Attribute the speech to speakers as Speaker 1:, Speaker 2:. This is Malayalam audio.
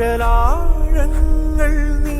Speaker 1: മഴലാഴങ്ങൾ നീ